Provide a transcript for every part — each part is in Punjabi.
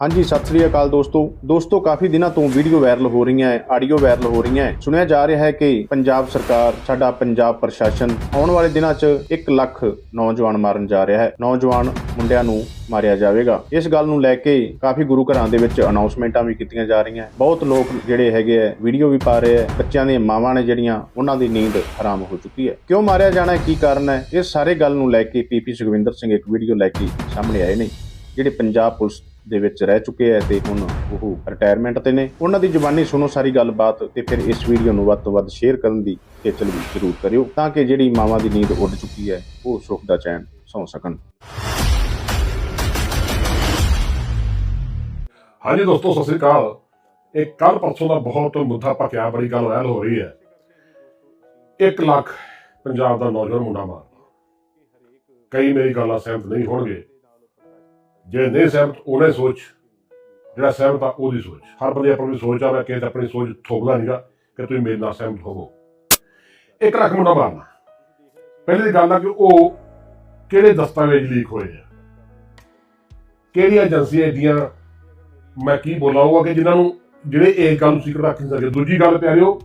ਹਾਂਜੀ, ਸਤਿ ਸ੍ਰੀ ਅਕਾਲ ਦੋਸਤੋ। ਦੋਸਤੋ, ਕਾਫੀ ਦਿਨਾਂ ਤੋਂ ਵੀਡੀਓ ਵਾਇਰਲ ਹੋ ਰਹੀਆਂ ਹੈ ਆਡੀਓ ਵਾਇਰਲ ਹੋ ਰਹੀਆਂ ਹੈ ਸੁਣਿਆ ਜਾ ਰਿਹਾ ਹੈ ਕਿ ਪੰਜਾਬ ਸਰਕਾਰ, ਸਾਡਾ ਪੰਜਾਬ ਪ੍ਰਸ਼ਾਸਨ ਆਉਣ ਵਾਲੇ ਦਿਨਾਂ 'ਚ 1 ਲੱਖ ਨੌਜਵਾਨ ਮਾਰਨ ਜਾ ਰਿਹਾ ਹੈ। ਨੌਜਵਾਨ ਮੁੰਡਿਆਂ ਨੂੰ ਮਾਰਿਆ ਜਾਵੇਗਾ। ਇਸ ਗੱਲ ਨੂੰ ਲੈ ਕੇ ਕਾਫੀ ਗੁਰੂ ਘਰਾਂ ਦੇ ਵਿੱਚ ਅਨਾਉਂਸਮੈਂਟਾਂ ਵੀ ਕੀਤੀਆਂ ਜਾ ਰਹੀਆਂ ਬਹੁਤ ਲੋਕ ਜਿਹੜੇ ਹੈਗੇ ਆ ਵੀਡੀਓ ਵੀ ਪਾ ਰਹੇ ਆ ਬੱਚਿਆਂ ਦੀਆਂ ਮਾਵਾਂ ਨੇ ਜਿਹੜੀਆਂ, ਉਹਨਾਂ ਦੀ ਨੀਂਦ ਹਰਾਮ ਹੋ ਚੁੱਕੀ ਹੈ ਕਿਉਂ ਮਾਰਿਆ ਜਾਣਾ ਹੈ ਕੀ ਕਾਰਨ ਹੈ ਇਹ ਸਾਰੇ ਗੱਲ ਨੂੰ ਲੈ ਕੇ ਪੀਪੀ ਸੁਖਵਿੰਦਰ ਸਿੰਘ ਇੱਕ ਵੀਡੀਓ ਲੈ ਕੇ ਸਾਹਮਣੇ ਆਏ ਨੇ, ਜਿਹੜੇ ਪੰਜਾਬ ਪੁਲਿਸ ਦੇ ਵਿੱਚ ਰਹਿ ਚੁੱਕੇ ਐ ਤੇ ਹੁਣ ਉਹ ਰਿਟਾਇਰਮੈਂਟ ਤੇ ਨੇ। ਉਹਨਾਂ ਦੀ ਜ਼ੁਬਾਨੀ ਸੁਣੋ ਸਾਰੀ ਗੱਲਬਾਤ ਤੇ ਫਿਰ ਇਸ ਵੀਡੀਓ ਨੂੰ ਵੱਧ ਤੋਂ ਵੱਧ ਸ਼ੇਅਰ ਕਰਨ ਦੀ ਖੇਚਲ ਵੀ ਜ਼ਰੂਰ ਕਰਿਓ ਤਾਂ ਕਿ ਜਿਹੜੀ ਮਾਵਾਂ ਦੀ ਨੀਂਦ ਉੱਡ ਚੁੱਕੀ ਹੈ, ਉਹ ਸੁੱਖ ਦਾ ਚੈਨ ਸੌਂ ਸਕਣ। ਹਾਂਜੀ ਦੋਸਤੋ, ਸਤਿ ਸ੍ਰੀ ਅਕਾਲ। ਇਹ ਕੱਲ ਪਰਸੋਂ ਦਾ ਬਹੁਤ ਮੁੱਦਾ ਭਖਿਆ ਬੜੀ ਗੱਲ ਵਾਇਰਲ ਹੋ ਰਹੀ ਹੈ। 1 ਲੱਖ ਪੰਜਾਬ ਦਾ ਨੌਜਵਾਨ ਮੁੰਡਾ ਮਾਰਨਾ ਕਈ ਮੇਰੀ ਗੱਲ ਨਾਲ ਸਹਿਮਤ ਨਹੀਂ ਹੋਣਗੇ। ਜੇ ਨਹੀਂ ਸਹਿਮਤ, ਉਹਨੇ ਸੋਚ। ਜਿਹੜਾ ਸਹਿਮਤ ਆ, ਉਹਦੀ ਸੋਚ। ਹਰ ਬੰਦੇ ਆਪਣੀ ਸੋਚ ਆ, ਮੈਂ ਕਿਸੇ ਆਪਣੀ ਸੋਚ ਥੋਪਦਾ ਨਹੀਂਗਾ ਕਿ ਤੁਸੀਂ ਮੇਰੇ ਨਾਲ ਸਹਿਮਤ ਹੋਵੋ। 1 ਲੱਖ ਮੁੰਡਾ ਮਾਰਨਾ। ਪਹਿਲੀ ਗੱਲ ਆ ਕਿ ਉਹ ਕਿਹੜੇ ਦਸਤਾਵੇਜ਼ ਲੀਕ ਹੋਏ ਆ? ਕਿਹੜੀਆਂ ਏਜੰਸੀਆਂ ਦੀਆਂ ਮੈਂ ਕੀ ਬੋਲਾਂਗਾ ਕਿ ਜਿਨ੍ਹਾਂ ਨੂੰ ਜਿਹੜੇ ਇਹ ਗੱਲ ਨੂੰ ਸਿਕਰ ਰੱਖ ਨਹੀਂ ਸਕਦੇ ਦੂਜੀ ਗੱਲ ਪਿਆਰਿਓ,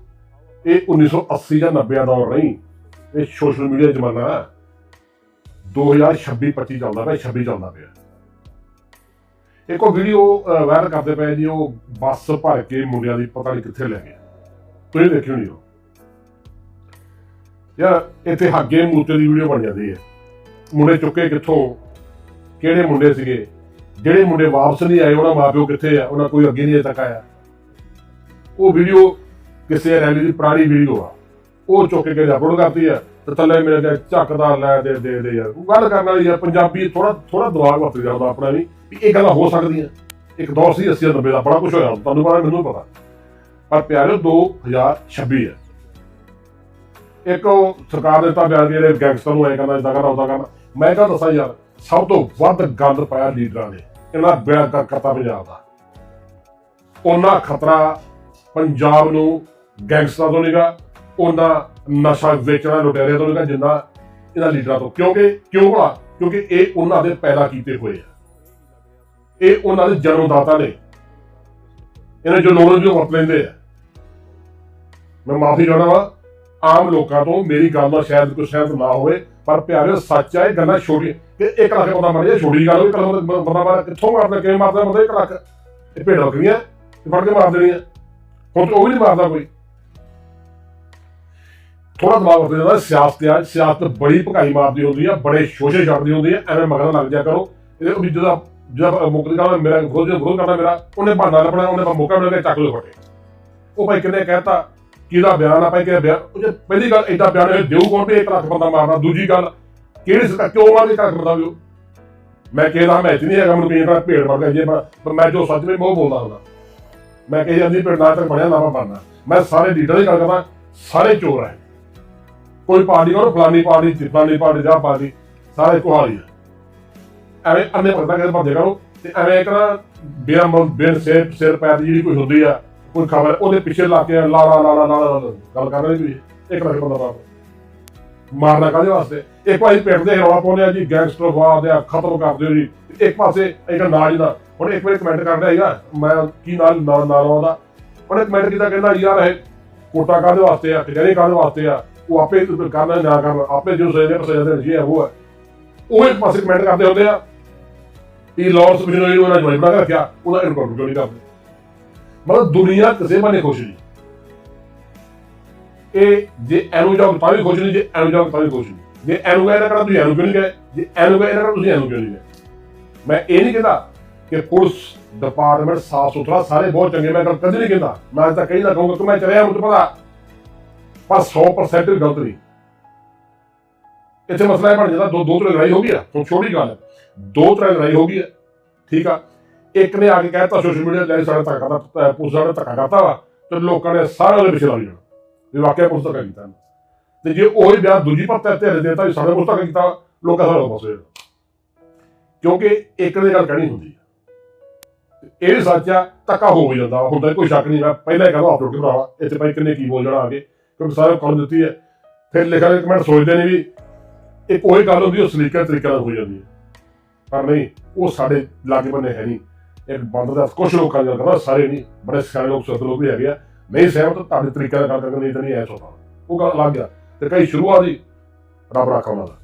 ਇਹ 1980 ਜਾਂ 90 ਦਾ ਦੌਰ ਨਹੀਂ। ਇਹ ਸੋਸ਼ਲ ਮੀਡੀਆ ਜ਼ਮਾਨਾ ਹੈ 2026 25 ਚੱਲਦਾ ਪਿਆ 26 ਚੱਲਦਾ ਪਿਆ। ਇੱਕ ਉਹ ਵੀਡੀਓ ਵਾਇਰਲ ਕਰਦੇ ਪਏ ਜੀ, ਉਹ ਬੱਸ ਭਰ ਕੇ ਮੁੰਡਿਆਂ ਦੀ ਪਤਾ ਨਹੀਂ ਕਿੱਥੇ ਲੈ ਗਏ। ਤੁਸੀਂ ਦੇਖਿਓ ਨਹੀਂ ਉਹ। ਯਾਰ, ਇੱਥੇ ਹਾਗੇ ਮੂਤੇ ਦੀ ਵੀਡੀਓ ਬਣ ਜਾਂਦੀ ਹੈ। ਮੁੰਡੇ ਚੁੱਕੇ ਕਿੱਥੋਂ? ਕਿਹੜੇ ਮੁੰਡੇ ਸੀਗੇ? ਜਿਹੜੇ ਮੁੰਡੇ ਵਾਪਸ ਨਹੀਂ ਆਏ, ਉਹਨਾਂ ਮਾਪਿਓ ਕਿੱਥੇ ਆ? ਉਹਨਾਂ ਕੋਈ ਅੱਗੇ ਨਹੀਂ ਅਜੇ ਤੱਕ ਆਇਆ। ਉਹ ਵੀਡੀਓ ਕਿਸੇ ਰੈਲੀ ਦੀ ਪੁਰਾਣੀ ਵੀਡੀਓ ਆ। ਉਹ ਚੁੱਕ ਕੇ ਅਪਲੋਡ ਕਰਤੀ ਆ। ਤੇ ਥੱਲੇ ਮੇਰੇ ਤੇ ਝੱਕਦਾ ਲੈ ਦੇ ਦੇ ਦੇ ਯਾਰ। ਗੱਲ ਕਰਨ ਵਾਲੀ ਯਾਰ, ਪੰਜਾਬੀ ਥੋੜਾ ਥੋੜਾ ਦਿਮਾਗ ਵਰਤ ਜਾਂਦਾ ਆਪਣਾ ਵੀ ਇਹ ਗੱਲਾਂ ਹੋ ਸਕਦੀਆਂ। ਇੱਕ ਦੌਰ ਸੀ 80 90 ਦਾ ਬੜਾ ਕੁਝ ਹੋਇਆ, ਤੁਹਾਨੂੰ ਪਤਾ ਮੈਨੂੰ ਪਤਾ। ਪਰ ਪਿਆਰਿਓ 2026 ਹੈ। ਇੱਕ ਉਹ ਸਰਕਾਰ ਨੇ ਤਾਂ ਬਿਆਨ ਜਿਹੜੇ ਗੈਂਗਸਟਰ ਨੂੰ ਐ ਕਹਿੰਦਾ ਇਦਾਂ ਕਰਨਾ ਉਦਾਂ ਕਰਨਾ। ਮੈਂ ਕਹਾਂ ਦੱਸਾਂ ਯਾਰ, ਸਭ ਤੋਂ ਵੱਧ ਗੰਦ ਪਾਇਆ ਲੀਡਰਾਂ ਨੇ, ਇਹਨਾਂ ਬਿਆਨ ਕਰ ਕਰਤਾ ਪੰਜਾਬ ਦਾ। ਉਹਨਾਂ ਖਤਰਾ ਪੰਜਾਬ ਨੂੰ ਗੈਂਗਸਟਰਾਂ ਤੋਂ ਨਹੀਂਗਾ ਉਹਨਾਂ ਨਸ਼ਾ ਵੇਚਣਾ ਲੁਟੇਰਿਆਂ ਤੋਂ ਨਹੀਂਗਾ ਜਿੰਨਾ ਇਹਨਾਂ ਲੀਡਰਾਂ ਤੋਂ। ਕਿਉਂਕਿ, ਕਿਉਂ ਭਲਾ? ਕਿਉਂਕਿ ਇਹ ਉਹਨਾਂ ਦੇ ਪੈਦਾ ਕੀਤੇ ਹੋਏ ਆ। ਇਹ ਉਹਨਾਂ ਦੇ ਜਨਮਦਾਤਾ ਨੇ। ਇਹਨਾਂ ਜੋ ਨੌਲੇਜ ਨੂੰ ਵਰਤ ਲੈਂਦੇ ਆ। ਮੈਂ ਮਾਫੀ ਚਾਹੁੰਦਾ ਵਾ, ਆਮ ਲੋਕਾਂ ਤੋਂ ਮੇਰੀ ਗੱਲ ਦਾ ਸ਼ਾਇਦ ਕੋਈ ਸਹਿਮਤ ਨਾ ਹੋਵੇ, ਪਰ ਪਿਆਰੇ ਸੱਚ ਆ, ਇਹ ਗੱਲਾਂ ਛੋਟੀ ਕਿ ਇੱਕ ਲੱਖ ਬੰਦਾ ਮਰ ਜਾਏ, ਛੋਟੀ ਗੱਲ ਹੋਈ ਕਲਮ ਬੰਦਾ ਮਾਰ ਕਿੱਥੋਂ ਮਾਰਦਾ ਕਿਵੇਂ ਮਾਰਦਾ ਬੰਦਾ, ਇੱਕ ਲੱਖ। ਇਹ ਭੇਡ ਬੱਕਰੀਆਂ ਫੜ ਕੇ ਮਾਰ ਦੇਣੀਆਂ ਹੁਣ ਤਾਂ ਉਹ ਵੀ ਨਹੀਂ ਮਾਰਦਾ ਕੋਈ। ਥੋੜਾ ਦਿਮਾਗ ਵਰਤੇ ਜਾਂਦਾ ਸਿਆਸਤ ਆ, ਸਿਆਸਤ ਬੜੀ ਭਕਾਈ ਮਾਰਦੀ ਹੁੰਦੀ ਆ, ਬੜੇ ਸ਼ੋਸ਼ੇ ਛੱਡਦੀ ਹੁੰਦੀ ਆ, ਐਵੇਂ ਮਗਰ ਲੱਗ ਜਾ ਕਰੋ। ਇਹਦੇ ਉਹ ਜਿਹਦਾ ਜਿਹਦਾ ਮੁਕਤ ਦਾ ਮੇਰਾ ਖੋਜ ਖੋਜ ਕਰਨਾ ਮੇਰਾ, ਉਹਨੇ ਬਹਾਨਾ ਲੱਭਣਾ ਉਹਨੇ ਮੌਕਾ ਮਿਲ ਗਿਆ ਚੱਕ ਲੋ ਫਟੇ ਉਹ ਭਾਈ ਕਿੰਨੇ ਕਹਿਤਾ? ਕਿਹਦਾ ਬਿਆਨ ਆ ਭਾਈ? ਕਿਹਦਾ ਬਿਆਨ? ਉਹ ਜੇ ਪਹਿਲੀ ਗੱਲ ਏਦਾਂ ਬਿਆਨ ਇਹ ਦੇਊ ਕੌਣ ਵੀ ਇੱਕ ਲੱਖ ਬੰਦਾ ਮਾਰਨਾ? ਦੂਜੀ ਗੱਲ, ਕਿਹੜੀ ਸਰਕਾਰ ਕਿਉਂ ਮਾਰਦੀ ਇੱਕ ਲੱਖ ਵੀ ਉਹ? ਮੈਂ ਕਿਹਾ ਮੈਂ ਨਹੀਂ ਹੈਗਾ, ਮੈਨੂੰ ਪੀਣ ਭੇੜ ਵਰਗਾ ਜੇ ਪਰ ਮੈਂ ਜੋ ਸੱਚ ਵਿੱਚ ਉਹ ਬੋਲਦਾ ਹੁੰਦਾ। ਮੈਂ ਕਹੀ ਜਾਂਦੀ ਭੇੜ ਨਾ ਬਣਿਆ, ਨਾ ਮੈਂ ਬਣਨਾ। ਮੈਂ ਸਾਰੇ ਲੀਡਰ ਦੀ ਗੱਲ ਕਰਦਾ, ਸਾਰੇ ਚੋਰ ਹੈ ਕੋਈ ਪਾਰਟੀ ਕਰੋ ਫਲਾਨੀ ਪਾਰਟੀ ਫਲਾਨੀ ਪਾਰਟੀ ਜਾ ਪਾਰਟੀ, ਸਾਰੇ ਕੁਹਾਲੀ ਹੈ ਐਵੇਂ ਅੰਨੇ ਪਰਦਾ ਕੇ ਭੱਜੇ ਕਰੋ ਤੇ ਐਵੇਂ ਇੱਕ ਨਾ ਬੇਰ ਸਿਰ ਸਿਰ ਪੈਰ ਦੀ ਜਿਹੜੀ ਕੋਈ ਹੁੰਦੀ ਆ, ਕੋਈ ਖਬਰ, ਉਹਦੇ ਪਿੱਛੇ ਲਾ ਕੇ ਲਾ ਲਾ ਲਾ ਲਾ ਲਾ ਲਾ ਗੱਲ ਕਰ ਰਹੇ ਤੁਸੀਂ। ਇੱਕ ਲੱਖ ਬੰਦਾ ਮਾਰ ਮਾਰਨਾ ਕਾਹਦੇ ਵਾਸਤੇ? ਇੱਕ ਪਾਸੇ ਪਿੰਡ ਦੇ ਰੌਲਾ ਪਾਉਂਦੇ ਆ ਜੀ, ਗੈਂਗਸਟਰ ਵਾਦ ਆ, ਖਤਮ ਕਰ ਦਿਓ ਜੀ। ਇੱਕ ਪਾਸੇ ਇੱਕ ਨਾਜ ਦਾ ਹੁਣ ਇੱਕ ਵਾਰ ਕਮੈਂਟ ਕਰਦਾ ਹੈਗਾ ਮੈਂ ਕੀ ਨਾਲ ਨਾਲ ਨਾਲ ਆਉਂਦਾ? ਉਹਨੇ ਕਮੈਂਟ ਕੀਤਾ ਕਹਿੰਦਾ ਯਾਰ ਇਹ ਕੋਟਾ ਕਾਹਦੇ ਵਾਸਤੇ ਆ, ਕਚਹਿਰੀ ਕਾਹਦੇ ਵਾਸਤੇ ਆ? ਉਹ ਆਪੇ ਕਰਨਾ, ਨਾ ਕਰਨਾ, ਆਪੇ ਜੋ ਸੋਚਦੇ ਆ ਸੋਚਦੇ ਜੀ ਉਹ ਹੈ। ਉਹ ਇੱਕ ਪਾਸੇ ਕਮੈਂਟ ਕਰਦੇ ਹੁੰਦੇ ਆ ਇਹ ਲਾਰਡਸ ਬਿਸ਼ਨਰੀ ਨੂੰ ਉਹਨਾਂ ਜਵਾਈ ਬਣਾ ਰੱਖਿਆ, ਉਹਦਾ ਇਨਕਾਊਂਟਰ ਕਿਉਂ ਨਹੀਂ ਕਰਦੇ। ਮਤਲਬ ਦੁਨੀਆ ਕਿਸੇ ਬਾਨੇ ਖੁਸ਼ ਨਹੀਂ। ਇਹ ਜੇ ਐਨੂੰ ਜਾਓ ਤਾਂ ਵੀ ਖੁਸ਼ ਨਹੀਂ, ਜੇ ਐਨੂ ਜਾਓ ਤਾਂ ਵੀ ਖੁਸ਼ ਨਹੀਂ। ਜੇ ਐਨੂੰ ਗਏ ਨਾ ਕਰਨਾ ਤੁਸੀਂ ਐਨੂ ਕਿਉਂ ਨਹੀਂ ਗਏ ਜੇ ਐਨੂੰ ਗਏ ਨਾ ਕਰਨਾ ਤੁਸੀਂ ਐਨੂ ਕਿਉਂ ਨਹੀਂ ਗਏ ਮੈਂ ਇਹ ਨਹੀਂ ਕਹਿੰਦਾ ਕਿ ਪੁਲਿਸ ਡਿਪਾਰਟਮੈਂਟ ਸਾਫ਼ ਸੁਥਰਾ ਸਾਰੇ ਬਹੁਤ ਚੰਗੇ, ਮੈਂ ਕਦੇ ਨਹੀਂ ਕਹਿੰਦਾ। ਮੈਂ ਤਾਂ ਤੱਕ ਕਹੀ ਨਾ ਕਹੂੰਗਾ ਕਿ ਮੈਂ ਚਲਿਆ ਮੈਨੂੰ ਪਤਾ ਪਰ 100% ਵੀ ਗਲਤ ਨਹੀਂ। ਇੱਥੇ ਮਸਲਾ ਇਹ ਬਣ ਜਾਂਦਾ, ਦੋ ਦੋ ਤਰ੍ਹਾਂ ਲੜਾਈ ਹੋ ਗਈ ਆ, ਹੁਣ ਛੋਟੀ ਗੱਲ ਹੈ ਦੋ ਤਰ੍ਹਾਂ ਲੜਾਈ ਹੋ ਗਈ ਹੈ ਠੀਕ ਆ? ਇੱਕ ਨੇ ਆ ਕੇ ਕਹਿਤਾ ਸੋਸ਼ਲ ਮੀਡੀਆ ਲੈ ਸਾਡੇ ਧੱਕਾ ਕਰਤਾ ਪੁਲਿਸ ਵਾਲੇ ਧੱਕਾ ਕਰਤਾ ਵਾ, ਤੇ ਲੋਕਾਂ ਨੇ ਸਾਰਿਆਂ ਦੇ ਪਿੱਛੇ ਲੱਗ ਜਾਣਾ ਵੀ ਵਾਕਿਆ ਪੁਲਿਸ ਧੱਕਾ ਕੀਤਾ ਤੇ ਜੇ ਉਹੀ ਬਿਆਨ ਦੂਜੀ ਪੱਤੇ ਤੇ ਦੇਤਾ ਵੀ ਸਾਡੇ ਪੁਲਿਸ ਧੱਕਾ ਕੀਤਾ, ਲੋਕਾਂ ਦਾ ਪਾਸੇ ਕਿਉਂਕਿ ਇੱਕ ਨੇ ਗੱਲ ਕਹਿਣੀ ਹੁੰਦੀ ਇਹ ਵੀ ਸੱਚ ਆ, ਧੱਕਾ ਹੋ ਵੀ ਜਾਂਦਾ ਹੁੰਦਾ ਕੋਈ ਸ਼ੱਕ ਨਹੀਂ, ਮੈਂ ਪਹਿਲਾਂ ਹੀ ਕਹਿੰਦਾ ਆਪ ਕੇ ਇੱਥੇ ਭਾਈ ਕਿੰਨੇ ਕੀ ਬੋਲ ਜਾਣਾ ਆ ਕੇ। ਕਿਉਂਕਿ ਸਾਰੇ ਕੌਣ ਦਿੱਤੀ ਹੈ। ਫਿਰ ਲਿਖਣ ਦੇ ਕਮੈਂਟ ਸੋਚਦੇ ਨੇ ਵੀ ਇਹ ਕੋਈ ਗੱਲ ਹੁੰਦੀ, ਉਹ ਸਲੀਕਾ ਤਰੀਕੇ ਨਾਲ ਹੋ ਜਾਂਦੀ ਹੈ। ਪਰ ਨਹੀਂ, ਉਹ ਸਾਡੇ ਲਾਗੇ ਬੰਨੇ ਹੈ ਨਹੀਂ। ਇੱਕ ਬੰਦ ਦਾ ਕੁਝ ਲੋਕਾਂ ਦੀ ਗੱਲ ਕਰਦਾ, ਸਾਰੇ ਨਹੀਂ। ਬੜੇ ਸਿਆਣੇ ਲੋਕ, ਸੁਰਤ ਲੋਕ ਵੀ ਹੈਗੇ ਆ। ਨਹੀਂ ਸਹਿਮਤ, ਤੁਹਾਡੇ ਤਰੀਕੇ ਨਾਲ ਗੱਲ ਕਰਨ ਨਹੀਂ ਤਾਂ ਨਹੀਂ ਐ ਸੋਤਾ ਉਹ ਗੱਲ ਲੱਗ ਗਿਆ ਤੇ ਕਈ ਸ਼ੁਰੂਆਤ ਹੀ ਰੱਬ ਰੱਖਾ ਉਹਨਾਂ ਦਾ।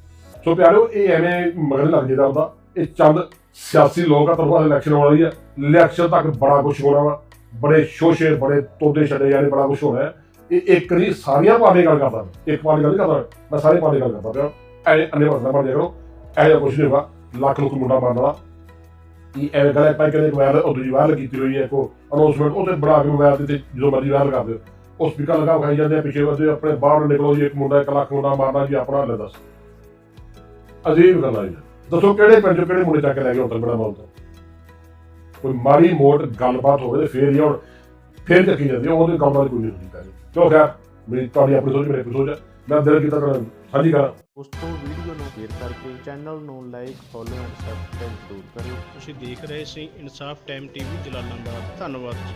ਸੋ ਪਿਆਰਿਓ, ਇਹ ਐਵੇਂ ਮਗਰ ਲੱਗ ਜਾਂਦਾ ਉਹਦਾ ਇਹ ਚੰਦ ਸਿਆਸੀ ਲੋਕ ਆ ਤਰਫੋਂ ਇਲੈਕਸ਼ਨ ਆਉਣ ਵਾਲੀ ਆ। ਇਲੈਕਸ਼ਨ ਤੱਕ ਬੜਾ ਕੁਝ ਹੋਣਾ ਵਾ। ਬੜੇ ਸ਼ੋਸ਼ੇ ਬੜੇ ਤੋਦੇ ਛੱਡੇ ਜਾਣੇ, ਬੜਾ ਕੁਝ ਹੋਣਾ ਹੈ। ਇਹ ਇੱਕ ਨਹੀਂ ਸਾਰੀਆਂ ਪਾਰਟੀਆਂ ਗੱਲ ਕਰਦਾ। ਇੱਕ ਪਾਰਟੀ ਗੱਲ ਨਹੀਂ ਕਰਦਾ ਮੈਂ ਸਾਰੀ ਪਾਰਟੀ ਗੱਲ ਕਰਦਾ ਪਿਆ। ਐ ਅੰਨੇ ਵਰਨਾ ਬਣ ਜਾਓ ਐ ਜਿਹਾ ਕੁਝ ਨਹੀਂ ਹੋਗਾ ਲੱਖ ਲੋਕ ਮੁੰਡਾ ਬਣਨ ਵਾਲਾ। ਇਹ ਐਵੇਂ ਗੱਲ ਪਾਈ ਕਦੇ ਵਾਇਰਲ ਉਹ ਦੂਜੀ ਵਾਇਰਲ ਕੀਤੀ ਹੋਈ ਹੈ ਕੋ ਅਨਾਉਂਸਮੈਂਟ ਉਹ ਤੇ ਬਣਾ ਕੇ ਮੋਬਾਈਲ ਤੇ ਜਦੋਂ ਮਰਜ਼ੀ ਵਾਇਰਲ ਕਰ ਦਿਓ। ਉਹ ਸਪੀਕਰ ਲਗਾ ਖਾਈ ਜਾਂਦੇ ਆ ਪਿੱਛੇ ਵਸੇ ਆਪਣੇ ਬਾਹਰ ਨਿਕਲੋ ਜੀ ਇੱਕ ਮੁੰਡਾ ਇੱਕ ਲੱਖ ਮੁੰਡਾ ਮਾਰਨਾ ਜੀ ਆਪਣਾ ਲੈ ਦੱਸ। ਅਜੀਬ ਗੱਲ ਆ ਜੀ ਦੱਸੋ ਕਿਹੜੇ ਪਿੰਡ ਚੋਂ ਕਿਹੜੇ ਮੁੰਡੇ ਚੱਕ ਲੈ ਗਏ ਹੋਟਲ ਬੜਾ ਮਾਲ ਤੋਂ? ਕੋਈ ਮਾੜੀ ਮੋਟ ਗੱਲਬਾਤ ਹੋਵੇ ਤੇ ਫੇਰ ਹੀ ਹੁਣ ਫੇਰ ਚੱਕੀ ਜਾਂਦੀ ਉਹਦੇ ਕੰਮ ਨਾਲ ਕੋਈ ਨਹੀਂ ਹੁੰਦੀ ਚਲੋ ਖੈਰ ਮੇਰੀ ਤੁਹਾਡੀ ਆਪਣੀ ਸੋਚ ਮੇਰੀ ਆਪਣੀ ਸੋਚ ਹੈ ਮੈਂ ਦਿਲ ਕੀਤਾ ਤਾਂ ਸਾਂਝੀ ਕਰਾਂ। ਦੋਸਤੋ ਵੀਡੀਓ ਨੂੰ ਸ਼ੇਅਰ ਕਰਕੇ ਚੈਨਲ ਨੂੰ ਲਾਈਕ ਫੋਲੋ ਐਂਡ ਸਬਸਕ੍ਰਾਈਬ ਜ਼ਰੂਰ ਕਰਿਓ। ਤੁਸੀਂ ਦੇਖ ਰਹੇ ਸੀ ਇਨਸਾਫ ਟਾਈਮ ਟੀਵੀ ਜਲਾਲਾਬਾਦ। ਧੰਨਵਾਦ ਜੀ।